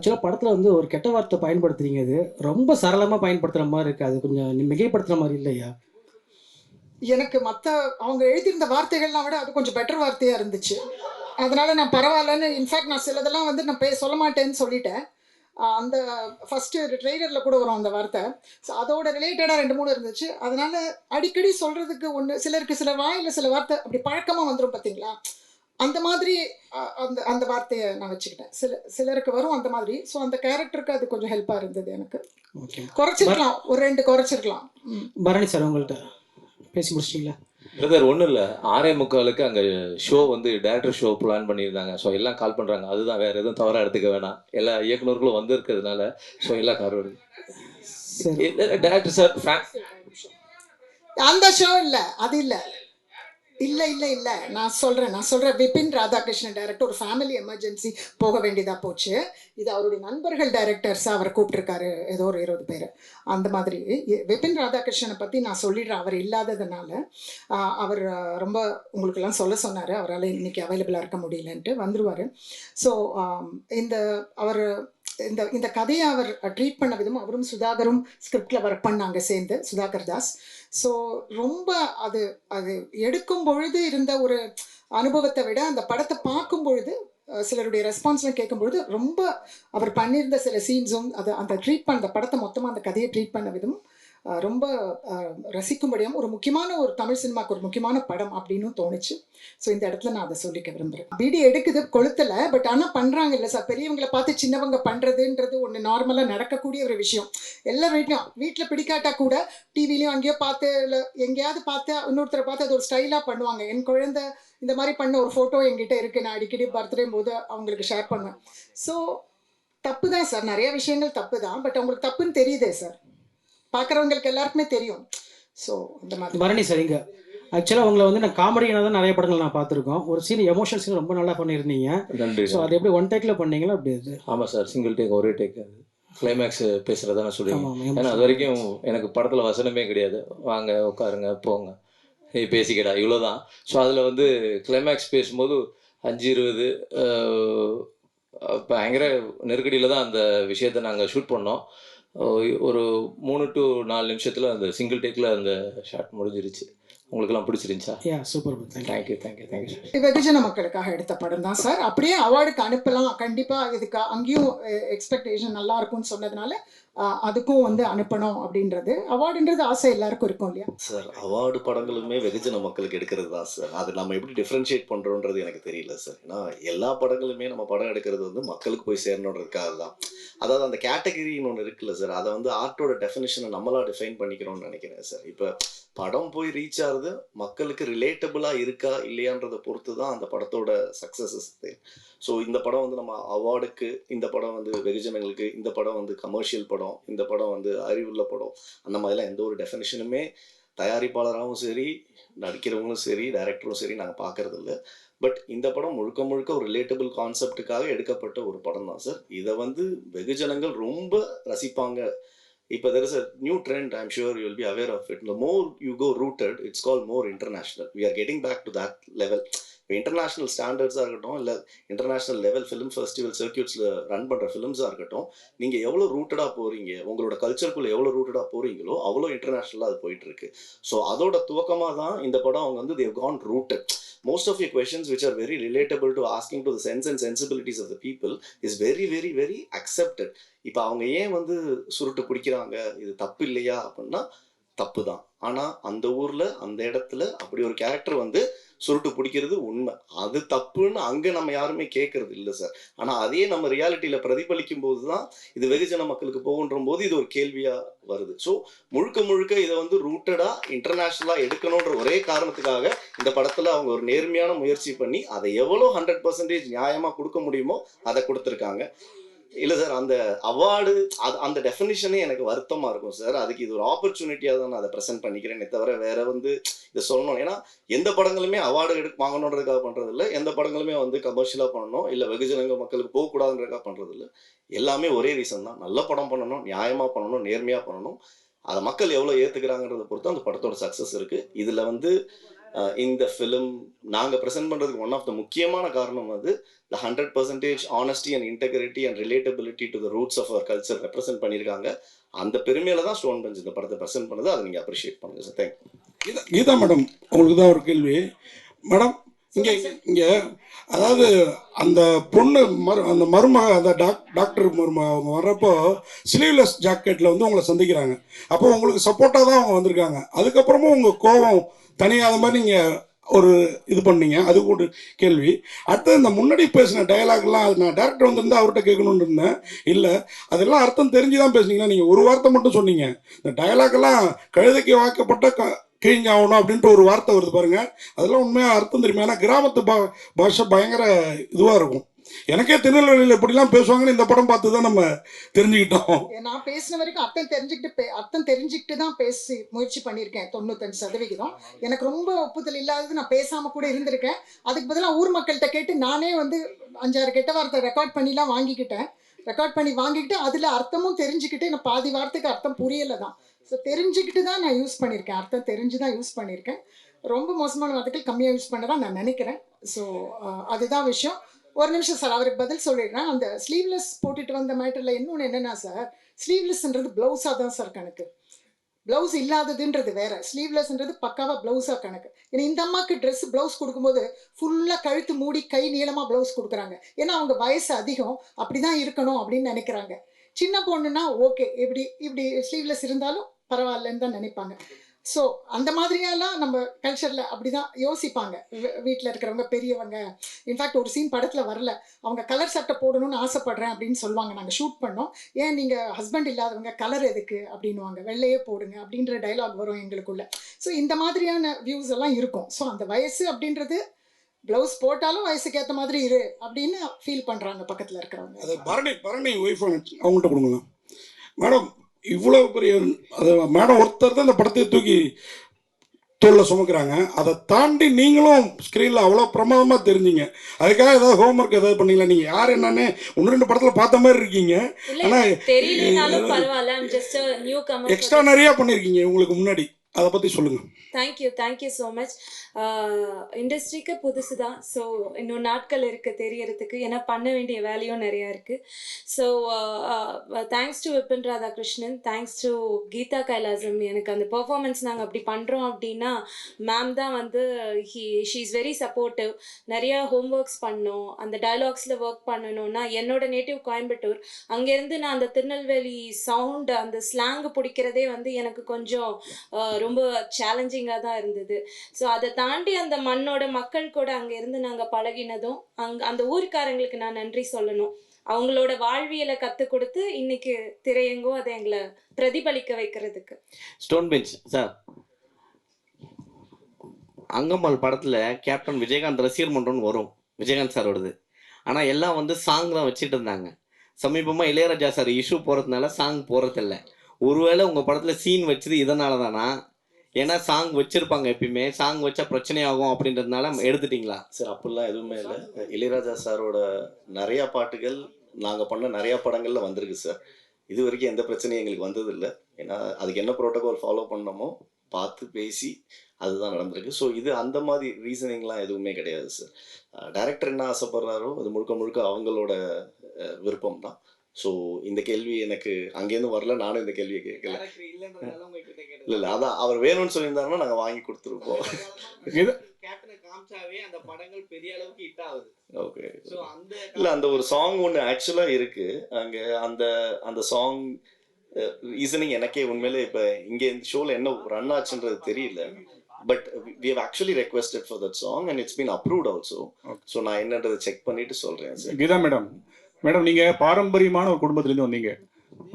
ஆக்சுவலாக படத்தில் வந்து ஒரு கெட்ட வார்த்தை பயன்படுத்துறீங்க அது. ரொம்ப சரளமாக பயன்படுத்துகிற மாதிரி இருக்குது அது கொஞ்சம் மிகைப்படுத்துகிற மாதிரி இல்லையா? எனக்கு மற்ற அவங்க எழுதியிருந்த வார்த்தைகள்லாம் விட அது கொஞ்சம் பெட்டர் வார்த்தையாக இருந்துச்சு. அதனால் நான் பரவாயில்லன்னு இன்ஃபேக்ட் நான் சிலதெல்லாம் வந்து நான் பே சொல்ல மாட்டேன்னு சொல்லிட்டேன். அந்த ஃபஸ்ட்டு ட்ரெய்லரில் கூட வரும் அந்த வார்த்தை. ஸோ அதோட ரிலேட்டடாக ரெண்டு மூணு இருந்துச்சு. அதனால் அடிக்கடி சொல்கிறதுக்கு ஒன்று சிலருக்கு சில வாயில் சில வார்த்தை அப்படி பழக்கமாக வந்துடும் பார்த்தீங்களா அந்த மாதிரி அந்த அந்த வார்த்தையை நான் வச்சுக்கிட்டேன். சில சிலருக்கு வரும் அந்த மாதிரி. ஸோ அந்த கேரக்டருக்கு அது கொஞ்சம் ஹெல்ப்பாக இருந்தது எனக்கு. ஓகே குறைச்சிருக்கலாம். ஒரு ரெண்டு குறைச்சிருக்கலாம். பரணி சார் உங்கள்கிட்ட பேசி முடிச்சிட்டிங்களா? பிரதர் ஒன்றும் இல்லை. ஆறே முக்காலுக்கு அங்கே ஷோ வந்து டேரக்டர் ஷோ பிளான் பண்ணியிருந்தாங்க. ஸோ எல்லாம் கால் பண்ணுறாங்க அதுதான் வேறு எதுவும் தவறாக எடுத்துக்க வேணாம். எல்லா இயக்குனர்களும் வந்திருக்கிறதுனால ஸோ எல்லாம் கார் வருது சரி. டேரக்டர் சார் அந்த ஷோ இல்ல. அது இல்ல. இல்லை இல்லை இல்லை. நான் சொல்கிறேன் நான் சொல்கிறேன் விபின் ராதாகிருஷ்ணன் டைரக்டர் ஒரு ஃபேமிலி எமர்ஜென்சி போக வேண்டியதாக போச்சு. இது அவருடைய நண்பர்கள் டைரக்டர்ஸாக அவர் கூப்பிட்ருக்காரு ஏதோ ஒரு இருபது பேர். அந்த மாதிரி. விபின் ராதாகிருஷ்ணனை பற்றி நான் சொல்லிடுறேன். அவர் இல்லாததுனால அவர் ரொம்ப உங்களுக்கெல்லாம் சொல்ல சொன்னார். அவரால் இன்றைக்கி அவைலபிளாக இருக்க முடியலன்ட்டு வந்துருவார். ஸோ இந்த அவர் இந்த இந்த கதையை அவர் ட்ரீட் பண்ண விதம் அவரும் சுதாகரும் ஸ்கிரிப்டில் ஒர்க் பண்ணாங்க சேர்ந்து சுதாகர் தாஸ். ஸோ ரொம்ப அது அது எடுக்கும் பொழுது இருந்த ஒரு அனுபவத்தை விட அந்த படத்தை பார்க்கும் பொழுது சிலருடைய ரெஸ்பான்ஸ்லாம் கேட்கும்பொழுது ரொம்ப அவர் பண்ணியிருந்த சில சீன்ஸும் அதை அந்த ட்ரீட் பண்ண அந்த படத்தை மொத்தமாக அந்த கதையை ட்ரீட் பண்ண விதம் ரொம்ப ரசிக்கும்படியும் ஒரு முக்கியமான ஒரு தமிழ் சினிமாக்கு ஒரு முக்கியமான படம் அப்படின்னு தோணுச்சு. ஸோ இந்த இடத்துல நான் அதை சொல்லிக்க விரும்புகிறேன் பீடி எடுக்குது கொளுத்தல பட் ஆனால் பண்ணுறாங்க இல்லை சார். பெரியவங்களை பார்த்து சின்னவங்க பண்ணுறதுன்றது ஒன்று நார்மலாக நடக்கக்கூடிய ஒரு விஷயம். எல்லா வீட்லையும் வீட்டில் பிடிக்காட்டா கூட டிவிலையும் அங்கேயோ பார்த்து இல்லை எங்கேயாவது பார்த்து இன்னொருத்தரை பார்த்து அது ஒரு ஸ்டைலாக பண்ணுவாங்க. என் குழந்தை இந்த மாதிரி பண்ண ஒரு ஃபோட்டோ என்கிட்ட இருக்குது நான் அடிக்கடி பர்த்டே போது அவங்களுக்கு ஷேர் பண்ணுவேன். ஸோ தப்பு தான் சார். நிறைய விஷயங்கள் தப்பு தான் பட் அவங்களுக்கு தப்புன்னு தெரியுதே சார். பார்க்குறவங்களுக்கு எல்லாருக்குமே தெரியும். ஸோ இந்த மாதிரி. பரணி சார் இங்கே. ஆக்சுவலாக உங்களை வந்து நான் காமெடியான தான் நிறைய படங்கள் நான் பார்த்துருக்கோம். ஒரு சீன் எமோஷனல் சீன் ரொம்ப நல்லா பண்ணியிருந்தீங்க. நன்றி ஸோ அது எப்படி ஒன் டேக்கில் பண்ணீங்களா அப்படி அது? ஆமாம் சார் சிங்கிள் டேக் ஒரே டேக் அது. கிளைமேக்ஸ் பேசுகிறதா நான் சொல்லுவேன் ஏன்னா அது வரைக்கும் எனக்கு படத்தில் வசனமே கிடையாது. வாங்க உட்காருங்க போங்க. ஏய் பேசிக்கடா இவ்வளோதான் ஸோ அதில் வந்து கிளைமேக்ஸ் பேசும்போது அஞ்சு இருபது பயங்கர நெருக்கடியில் தான் அந்த விஷயத்தை நாங்கள் ஷூட் பண்ணோம். ஒரு மூணு டு நாலு நிமிஷத்தில் அந்த சிங்கிள் டேக்கில் அந்த ஷாட் முடிஞ்சிருச்சு. உங்களுக்கெல்லாம் பிடிச்சிருந்துச்சா? Yeah super thank you thank you thank you thank you sir வெகுஜன மக்களுக்காக எடுத்த படம் தான் சார் அப்படியே அவார்டுக்கு அனுப்பலாம். கண்டிப்பாக இதுக்கு அங்கேயும் எக்ஸ்பெக்டேஷன் நல்லா இருக்கும்னு சொன்னதுனால அதுக்கும் வந்து அனுப்பணும் அப்படின்றது. அவார்டுன்றது ஆசை எல்லாருக்கும் இருக்கும் இல்லையா? சார் அவார்டு படங்களுமே வெகுஜன மக்களுக்கு எடுக்கிறது தான் சார் அது நம்ம எப்படி டிஃப்ரென்ஷியேட் பண்ணுறோன்றது எனக்கு தெரியல சார் ஏன்னா எல்லா படங்களுமே நம்ம படம் எடுக்கிறது வந்து மக்களுக்கு போய் சேரணுன்றதுக்காக தான். அதாவது அந்த கேட்டகரின்னு ஒன்று இருக்குல்ல சார் அதை வந்து ஆர்ட்டோட டெஃபினேஷனை நம்மளா டிஃபைன் பண்ணிக்கிறோம்னு நினைக்கிறேன் சார் இப்போ படம் போய் ரீச் ஆகுது மக்களுக்கு ரிலேட்டபிளாக இருக்கா இல்லையான்றதை பொறுத்து தான் அந்த படத்தோட சக்ஸஸஸ் ஸோ இந்த படம் வந்து நம்ம அவார்டுக்கு இந்த படம் வந்து வெகுஜனங்களுக்கு இந்த படம் வந்து கமர்ஷியல் படம் இந்த படம் வந்து அறிவுள்ள படம் அந்த மாதிரிலாம் எந்த ஒரு டெஃபினேஷனுமே தயாரிப்பாளராகவும் சரி நடிக்கிறவங்களும் சரி டைரக்டரும் சரி நாங்கள் பார்க்கறது இல்லை பட் இந்த படம் முழுக்க முழுக்க ஒரு ரிலேட்டபிள் கான்செப்டுக்காக எடுக்கப்பட்ட ஒரு படம் தான் சார் இதை வந்து வெகுஜனங்கள் ரொம்ப ரசிப்பாங்க. இப்போ there is a new trend I'm sure you will be aware of it more you go rooted it's call more international we are getting back to that level இப்போ இன்டர்நேஷ்னல் ஸ்டாண்டர்ட்ஸாக இருக்கட்டும் இல்லை இன்டர்நேஷ்னல் லெவல் ஃபிலிம் ஃபெஸ்டிவல் சர்க்கியூட்ஸில் run பண்ணுற ஃபிலிம்ஸாக இருக்கட்டும் நீங்கள் எவ்வளோ ரூட்டடாக போகிறீங்க உங்களோட கல்ச்சருக்குள்ளே எவ்வளோ ரூட்டடாக போகிறீங்களோ அவ்வளோ இன்டர்நேஷ்னலாக அது போயிட்டு இருக்கு. ஸோ அதோட துவக்கமாக தான் இந்த படம் அவங்க வந்து they've gone rooted most of your questions which are very relatable to asking to the sense and sensibilities of the people is very very very accepted இப்போ அவங்க ஏன் வந்து சுருட்டு பிடிக்கிறாங்க இது தப்பு இல்லையா அப்படின்னா தப்பு தான் ஆனால் அந்த ஊரில் அந்த இடத்துல அப்படி ஒரு கேரக்டர் வந்து சுருட்டு பிடிக்கிறது உண்மை. அது தப்புன்னு அங்கே நம்ம யாருமே கேட்கறது இல்லை சார் ஆனால் அதே நம்ம ரியாலிட்டியில் பிரதிபலிக்கும் போது தான் இது வெகுஜன மக்களுக்கு போகுன்ற போது இது ஒரு கேள்வியாக வருது. ஸோ முழுக்க முழுக்க இதை வந்து ரூட்டடாக இன்டர்நேஷ்னலாக எடுக்கணுன்ற ஒரே காரணத்துக்காக இந்த படத்தில் அவங்க ஒரு நேர்மையான முயற்சி பண்ணி அதை எவ்வளோ ஹண்ட்ரட் பர்சன்டேஜ் நியாயமாக கொடுக்க முடியுமோ அதை கொடுத்துருக்காங்க. இல்லை சார் அந்த அவார்டு அது அந்த டெஃபினிஷனே எனக்கு வருத்தமாக இருக்கும் சார் அதுக்கு இது ஒரு ஆப்பர்ச்சுனிட்டியாக தான் நான் அதை ப்ரெசென்ட் பண்ணிக்கிறேனே தவிர வேற வந்து இதை சொல்லணும். ஏன்னா எந்த படங்களுமே அவார்டு எடு வாங்கணுன்றதுக்காக பண்ணுறது இல்லை எந்த படங்களுமே வந்து கமர்ஷியலாக பண்ணணும். இல்லை வெகுஜனங்க மக்களுக்கு போகக்கூடாதுன்றதுக்காக பண்ணுறது இல்லை எல்லாமே ஒரே ரீசன் தான். நல்ல படம் பண்ணணும் நியாயமாக பண்ணணும் நேர்மையாக பண்ணணும். அதை மக்கள் எவ்வளோ ஏற்றுக்கிறாங்கன்றதை பொறுத்து அந்த படத்தோட சக்ஸஸ் இருக்குது இதில் வந்து இந்த ஃபிலிம் நாங்கள் ப்ரெசென்ட் பண்ணுறதுக்கு ஒன் ஆஃப் த முக்கியமான காரணம் வந்து the hundred percentage honesty and integrity and relatability to the roots of our culture represent பண்ணியிருக்காங்க. அந்த பெருமையில தான் ஸ்டோன் பெஞ்ச் இந்த படத்தை ப்ரெசென்ட் பண்ணுது. அதை நீங்கள் அப்ரிஷியேட் பண்ணுங்க sir thank you Geetha Geetha madam உங்களுக்கு தான் ஒரு கேள்வி. மேடம் இங்கே இங்கே அதாவது அந்த பொண்ணு மரு அந்த மருமக அந்த டாக் டாக்டர் மருமக அவங்க வர்றப்போ ஸ்லீவ்லெஸ் ஜாக்கெட்டில் வந்து உங்களை சந்திக்கிறாங்க. அப்போ உங்களுக்கு சப்போர்ட்டாக தான் அவங்க வந்திருக்காங்க. அதுக்கப்புறமும் உங்கள் கோபம் தனியாக மாதிரி நீங்கள் ஒரு இது பண்ணீங்க. அது ஒரு கேள்வி. அடுத்து இந்த முன்னாடி பேசின டயலாக்லாம் அது நான் டேரக்டர் வந்திருந்தா அவர்கிட்ட கேட்கணும்னு இருந்தேன். இல்லை அதெல்லாம் அர்த்தம் தெரிஞ்சு தான் பேசுனீங்களா? நீங்கள் ஒரு வார்த்தை மட்டும் சொன்னீங்க. இந்த டயலாக்லாம் கழுதைக்கு வாக்கப்பட்ட க கிழிஞ்சாகணும் அப்படின்ட்டு ஒரு வார்த்தை வருது பாருங்கள் அதெல்லாம் உண்மையாக அர்த்தம் தெரியுமா? ஏன்னா கிராமத்து பா பாஷை பயங்கர இதுவாக இருக்கும். எனக்கே திருநெல்வேலியில் எப்படிலாம் பேசுவாங்கன்னு இந்த படம் பார்த்து தான் நம்ம தெரிஞ்சுக்கிட்டோம். நான் பேசின வரைக்கும் அர்த்தம் தெரிஞ்சுக்கிட்டு அர்த்தம் தெரிஞ்சுக்கிட்டு தான் பேசி முயற்சி பண்ணியிருக்கேன் தொண்ணூத்தஞ்சு சதவிகிதம். எனக்கு ரொம்ப ஒப்புதல் இல்லாதது நான் பேசாம கூட இருந்திருக்கேன். அதுக்கு பதிலாக ஊர் மக்கள்கிட்ட கேட்டு நானே வந்து அஞ்சாறு கெட்ட வார்த்தை ரெக்கார்ட் பண்ணிலாம் வாங்கிக்கிட்டேன். ரெக்கார்ட் பண்ணி வாங்கிக்கிட்டு அதில் அர்த்தமும் தெரிஞ்சுக்கிட்டு எனக்கு பாதி வார்த்தைக்கு அர்த்தம் புரியலை தான். ஸோ தெரிஞ்சுக்கிட்டு தான் நான் யூஸ் பண்ணியிருக்கேன். அர்த்தம் தெரிஞ்சு தான் யூஸ் பண்ணியிருக்கேன். ரொம்ப மோசமான வார்த்தைகள் கம்மியாக யூஸ் பண்ணதான் நான் நினைக்கிறேன். ஸோ அதுதான் விஷயம். ஒரு நிமிஷம் சார் அவருக்கு பதில் சொல்லிடுறேன். அந்த ஸ்லீவ்லெஸ் போட்டுட்டு வந்த மேட்டரில் இன்னொன்று என்னென்னா சார் ஸ்லீவ்லெஸ்ன்றது ப்ளவுஸாக தான் சார் கணக்கு. ப்ளவுஸ் இல்லாததுன்றது வேற. ஸ்லீவ்லெஸ்ன்றது பக்காவாக ப்ளவுஸாக கணக்கு. ஏன்னா இந்த அம்மாவுக்கு ட்ரெஸ் ப்ளவுஸ் கொடுக்கும்போது ஃபுல்லாக கழுத்து மூடி கை நீளமாக ப்ளவுஸ் கொடுக்குறாங்க. ஏன்னா அவங்க வயசு அதிகம். அப்படி தான் இருக்கணும் அப்படின்னு நினைக்கிறாங்க. சின்ன பொண்ணுன்னா ஓகே இப்படி இப்படி ஸ்லீவ்லெஸ் இருந்தாலும் பரவாயில்லன்னு தான் நினைப்பாங்க. ஸோ அந்த மாதிரியெல்லாம் நம்ம கல்ச்சரில் அப்படி தான் யோசிப்பாங்க. வீட்டில் இருக்கிறவங்க பெரியவங்க. இன்ஃபேக்ட் ஒரு சீன் படத்தில் வரல. அவங்க கலர் சட்டை போடணும்னு ஆசைப்பட்றேன் அப்படின்னு சொல்லுவாங்க. நாங்கள் ஷூட் பண்ணோம். ஏன் நீங்கள் ஹஸ்பண்ட் இல்லாதவங்க கலர் எதுக்கு அப்படின்னுவாங்க. வெள்ளையே போடுங்க அப்படின்ற டைலாக் வரும் எங்களுக்குள்ள. ஸோ இந்த மாதிரியான வியூஸ் எல்லாம் இருக்கும். ஸோ அந்த வயசு அப்படின்றது ப்ளவுஸ் போட்டாலும் வயசுக்கு ஏற்ற மாதிரி இரு அப்படின்னு ஃபீல் பண்ணுறாங்க பக்கத்தில் இருக்கிறவங்க. அது பரணி பரணி ஒய்ஃப் அவங்கள்ட்ட கொடுங்க மேடம் இவ்வளோ பெரிய அது மேடம் ஒருத்தர் தான் இந்த படத்தை தூக்கி தோளில் சுமக்கிறாங்க. அதை தாண்டி நீங்களும் ஸ்க்ரீனில் அவ்வளோ பிரமாதமாக தெரிஞ்சீங்க. அதுக்காக ஏதாவது ஹோம்ஒர்க் ஏதாவது பண்ணீங்களா? நீங்கள் யார் என்னன்னு ஒன்று ரெண்டு படத்தில் பார்த்த மாதிரி இருக்கீங்க. இல்ல ஆனா, தெரியலனாலும் பரவாயில்ல. I'm just newcomer extra நிறையா பண்ணியிருக்கீங்க உங்களுக்கு முன்னாடி. அதை பற்றி சொல்லுங்கள் தேங்க்யூ தேங்க்யூ ஸோ மச் இண்டஸ்ட்ரிக்கு புதுசு தான் ஸோ இன்னும் நாட்கள் இருக்குது தெரியறதுக்கு. ஏன்னா பண்ண வேண்டிய வேலையும் நிறையா இருக்குது so thanks to Vipin Radhakrishnan thanks to Geetha Kailasam எனக்கு அந்த பெர்ஃபார்மன்ஸ் நாங்கள் அப்படி பண்ணுறோம் அப்படின்னா மேம் தான் வந்து he she is very supportive நிறையா ஹோம் ஒர்க்ஸ் பண்ணோம். அந்த டைலாக்ஸில் ஒர்க் பண்ணணும்னா என்னோட நேட்டிவ் கோயம்புத்தூர் அங்கேருந்து நான் அந்த திருநெல்வேலி சவுண்ட் அந்த ஸ்லாங் பிடிக்கிறதே வந்து எனக்கு கொஞ்சம் ரொம்ப சேலஞ்சிங்காக தான் இருந்தது. ஸோ அதை தாண்டி அந்த மண்ணோட மக்கள் கூட அங்கே இருந்து நாங்கள் பழகினதும் அங்கே அந்த ஊர்க்காரங்களுக்கு நான் நன்றி சொல்லணும். அவங்களோட வாழ்வியலை கற்றுக் கொடுத்து இன்னைக்கு திரையங்கோ அதை எங்களை பிரதிபலிக்க வைக்கிறதுக்கு. ஸ்டோன் பெஞ்ச் சார் அங்கம்மாள் படத்தில் கேப்டன் விஜயகாந்த் ரசிகர் மன்றம்னு வரும் விஜயகாந்த் சாரோடது. ஆனால் எல்லாம் வந்து சாங் தான் வச்சுட்டு இருந்தாங்க. சமீபமாக இளையராஜா சார் இஷ்யூ போகிறதுனால சாங் போகிறதில்ல ஒருவேளை உங்கள் படத்தில் சீன் வச்சது இதனால தானா ஏன்னா சாங் வச்சிருப்பாங்க எப்பயுமே. சாங் வச்சா பிரச்சனை ஆகும் அப்படின்றதுனால எடுத்துட்டீங்களா? சார் அப்படிலாம் எதுவுமே இல்லை. இளையராஜா சாரோட நிறையா பாட்டுகள் நாங்கள் பண்ண நிறையா படங்களில் வந்திருக்கு சார் இது வரைக்கும் எந்த பிரச்சனையும் எங்களுக்கு வந்தது இல்லை ஏன்னா அதுக்கு என்ன ப்ரோட்டோகால் ஃபாலோ பண்ணமோ பார்த்து பேசி அதுதான் நடந்திருக்கு. ஸோ இது அந்த மாதிரி ரீசனிங்லாம் எதுவுமே கிடையாது சார் டைரக்டர் என்ன ஆசைப்படுறாரோ அது முழுக்க முழுக்க அவங்களோட விருப்பம் தான் ஸோ இந்த கேள்வி எனக்கு அங்கேருந்து வரல நானும் இந்த கேள்வியை கேட்கல. இல்லை இல்லை அதான் அவர் வேணும்னு சொல்லியிருந்தாருன்னா நாங்கள் வாங்கி கொடுத்துருப்போம் கேப்டனை காமிச்சாவே அந்த படங்கள் பெரிய அளவுக்கு ஹிட் ஆகுது. ஓகே ஸோ அந்த இல்ல அந்த ஒரு சாங் ஒன்று ஆக்சுவலா இருக்கு. அங்க அந்த அந்த சாங் ரீசனிங் எனக்கே உண்மையிலே இப்ப இங்க இந்த ஷோல என்ன ரன் ஆச்சுன்றது தெரியல. But we have actually requested for that song and it's been approved also so நான் என்னன்றதை செக் பண்ணிட்டு சொல்றேன் சார் கீதா மேடம் மேடம் நீங்க பாரம்பரியமான ஒரு குடும்பத்திலேருந்து வந்தீங்க.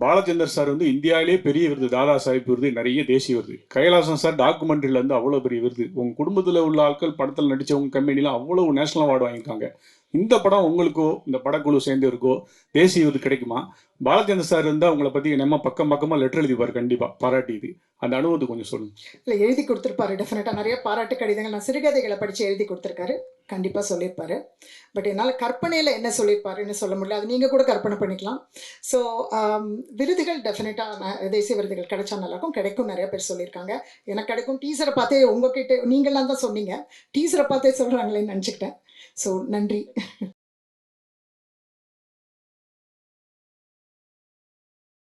பாலச்சந்தர் சார் வந்து இந்தியாவிலே பெரிய விருது தாதா சாஹிப் விருது நிறைய தேசிய விருது. கைலாசம் சார் டாக்குமெண்ட்ரில இருந்து அவ்வளோ பெரிய விருது. உங்க குடும்பத்தில் உள்ள ஆட்கள் படத்தில் நடித்தவங்க கம்பெனிலாம் அவ்வளோ நேஷனல் அவார்டு வாங்கியிருக்காங்க. இந்த படம் உங்களுக்கோ இந்த படக்குழு சேர்ந்தவருக்கோ தேசிய விருது கிடைக்குமா? பாலச்சந்திர சார் இருந்தால் உங்களை பற்றி நம்ம பக்கம் பக்கமாக லெட்டர் எழுதிப்பார் கண்டிப்பாக பாராட்டி இது. அந்த அனுபவத்தை கொஞ்சம் சொல்லுங்க. இல்லை எழுதி கொடுத்துருப்பாரு டெஃபினட்டாக நிறைய பாராட்டு கடிதங்கள். நான் சிறுகதைகளை படித்து எழுதி கொடுத்துருக்காரு. கண்டிப்பாக சொல்லியிருப்பாரு. பட் என்னால் கற்பனையில் என்ன சொல்லியிருப்பாருன்னு சொல்ல முடியல. அது நீங்கள் கூட கற்பனை பண்ணிக்கலாம். ஸோ um, விருதுகள் டெஃபினட்டாக தேசிய விருதுகள் கிடைச்சா நல்லாயிருக்கும். கிடைக்கும் நிறைய பேர் சொல்லியிருக்காங்க. எனக்கு கிடைக்கும். டீசரை பார்த்தே உங்ககிட்ட நீங்களாம் தான் சொன்னீங்க. டீசரை பார்த்தே சொல்கிறாங்களேன்னு நினச்சிக்கிட்டேன். ஸோ நன்றி.